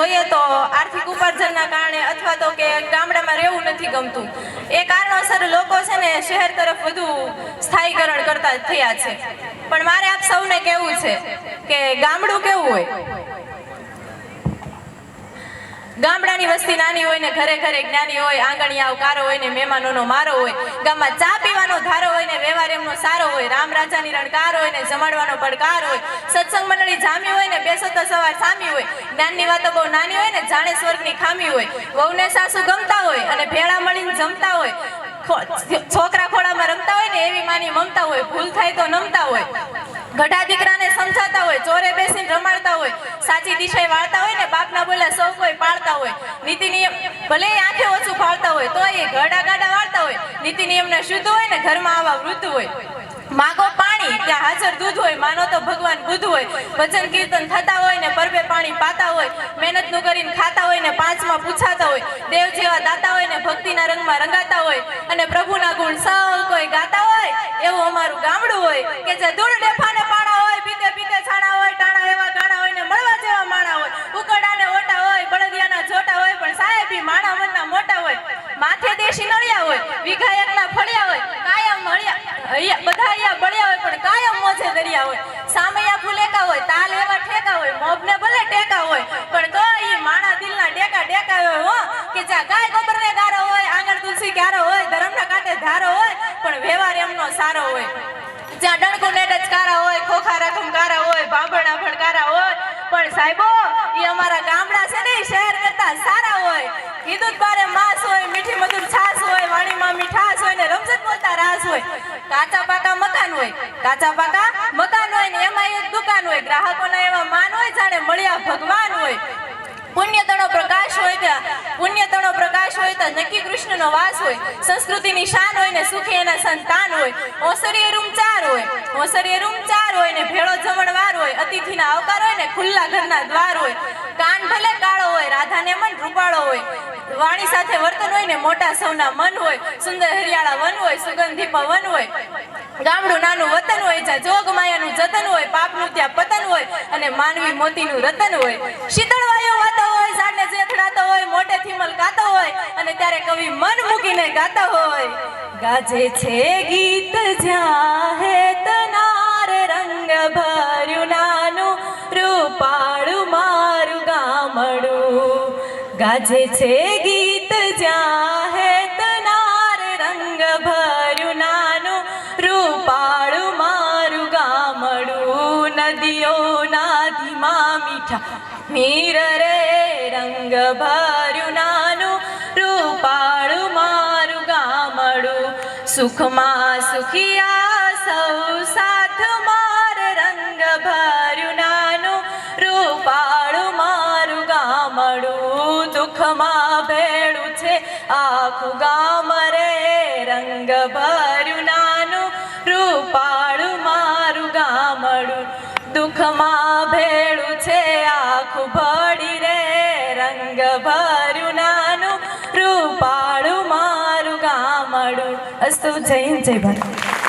જોઈએ તો આર્થિક ઉપાર્જનના કારણે અથવા તો કે ગામડામાં રહેવું નથી ગમતું. એ કારણોસર લોકો છે ને શહેર તરફ વધુ સ્થાયીકરણ કરતા થયા છે. પણ મારે આપ સૌને કહેવું છે કે ગામડું કેવું હોય? ગામડાની વસ્તી નાની હોય ને ઘરે ઘરે જ્ઞાની હોય આંગણિયાઓ કારો હોય ને મહેમાનોનો મારો હોય, ગામમાં ચા પીવાનો ધારો હોય ને વ્યવહાર એમનો સારો હોય, રામ રાજાની રણકાર હોય ને જમાડવાનો પડકાર હોય, સત્સંગ મંડળી જામી હોય ને બેસો તો સવાર સામી હોય, જ્ઞાનની વાતો બહુ નાની હોય ને જાણે સ્વર્ગની ખામી હોય, વહુને સાસુ ગમતા હોય અને ભેળા મળીને જમતા હોય છોકરા ખોળામાં રમતા હોય ને એવી માની મમતા હોય, ભૂલ થાય તો નમતા હોય. ગઢા દીકરાને સમજાતા હોય, ચોરે બેસીને રમાડતા હોય, સાચી દિશાએ વાળતા હોય ને બાપના બોલા સૌ કોઈ પાળતા હોય, નીતિ નિયમ ભલે આંખે ઓછું ફાળતા હોય, તો એ ગડા ગાડા વાળતા હોય, નીતિ નિયમને શુદ્ધ હોય ને ઘરમાં આવા વૃદ્ધ હોય. માગો પાણી, ત્યાં હાજર દૂધ હોય, માનો તો ભગવાન બુદ્ધ હોય. ભજન કીર્તન થતા હોય ને પરબે પાણી પાતા હોય, મહેનતનું કરીને ખાતા હોય ને પાંચમાં પૂછાતા હોય, દેવ જેવા દાતા હોય ને ભક્તિના રંગમાં રંગાતા હોય, અને પ્રભુના ગુણ સૌ કોઈ ગાતા હોય, એવું અમારું ગામડું હોય, કે જે ધૂળ ડેફાને પાણા હોય પીતે પીતે છાણા હોય ટાણા એવા ગાણા હોય ને મળવા જેવા માણા હોય ઉકડાને ઓટા હોય બળદિયાના જોટા હોય પણ સાહેબી માણા મનના મોટા હોય માથે દેશી નળિયા હોય વિઘાયકના ફળિયા હોય, કાયમ મળ્યા બધા અહીંયા બળિયા હોય, પણ કાયમ મોજે દરિયા હોય. સામૈયા ફુલેકા હોય, તાલ એવા ઠેકા હોય, મોભને ભલે ટેકા હોય, પણ તો એ માણા દિલના ટેકા ટેકા હોય, હો, કે જ્યાં ગાય ગોબરને ગારો હોય, આંગણ તુલસી ક્યારો હોય, ધર્મના કાંઠે ધારો હોય, પણ વ્યવહાર એમનો સારો હોય. જ્યાં ડણકુ ને ડચકારા હોય, ખોખા રકમ કારા હોય ભાભણા ભણકારા હોય, પણ સાહેબો એ અમારા ગામડા છે ને શહેર કરતા સારા હોય. કીધું બારે હોય, કાચા પાકા મકાન હોય, કાચા પાકા મકાન હોય ને એમાં એક દુકાન હોય, ગ્રાહકોના એવા માન હોય જાણે મળ્યા ભગવાન હોય. પુણ્યતણો પ્રકાશ હોય ત્યાં પુણ્યતણો પ્રકાશ હોય તો નક્કી કૃષ્ણનો વાસ હોય, સંસ્કૃતિની શાન હોય ને સુખી એના સંતાન હોય ઓસરીએ રૂમ ચાર હોય ઓસરીએ રૂમ ચાર હોય ને ભેળો જમણવાર હોય, અતિથિના આવકાર હોય ને ખુલ્લા ઘરના દ્વાર હોય, કાન ભલે કાળો હોય, રાધાને મન હોય વાણી સાથે વર્તન હોય ને, મોટા સૌના મન હોય, સુંદર હરિયાળા વન હોય સુગંધી પવન હોય, ગામડું નાનું વતન હોય, જ્યાં જોગ માયાનું જતન હોય, પાપનું ત્યાં પતન હોય અને માનવી મોતીનું રતન હોય. શીતળ વાયુ વાતો હોય, ઝાડને જેથડાતો હોય મોટેથી મલકાતો હોય અને ત્યારે કવિ મન મૂકીને ગાતો હોય. ગાજે છે ગીત જ્યાં હે ગાજે છે ગીત જ્યાં હે તનાર રંગ ભર્યું નાનું રૂપાળું મારું ગામડું નદીઓના ધીમા મીઠા નીર રે રંગ ભર્યું નાનું રૂપાળું મારું ગામડું સુખમાં સુખિયા સૌ સાથ આખું ગામ રે રંગ ભર્યું નાનું રૂપાળું મારું ગામડું દુઃખમાં ભેળું છે આખું ભળી રે રંગ ભર્યું નાનું રૂપાળું મારું ગામડું અસ્તુ જય જય ભારત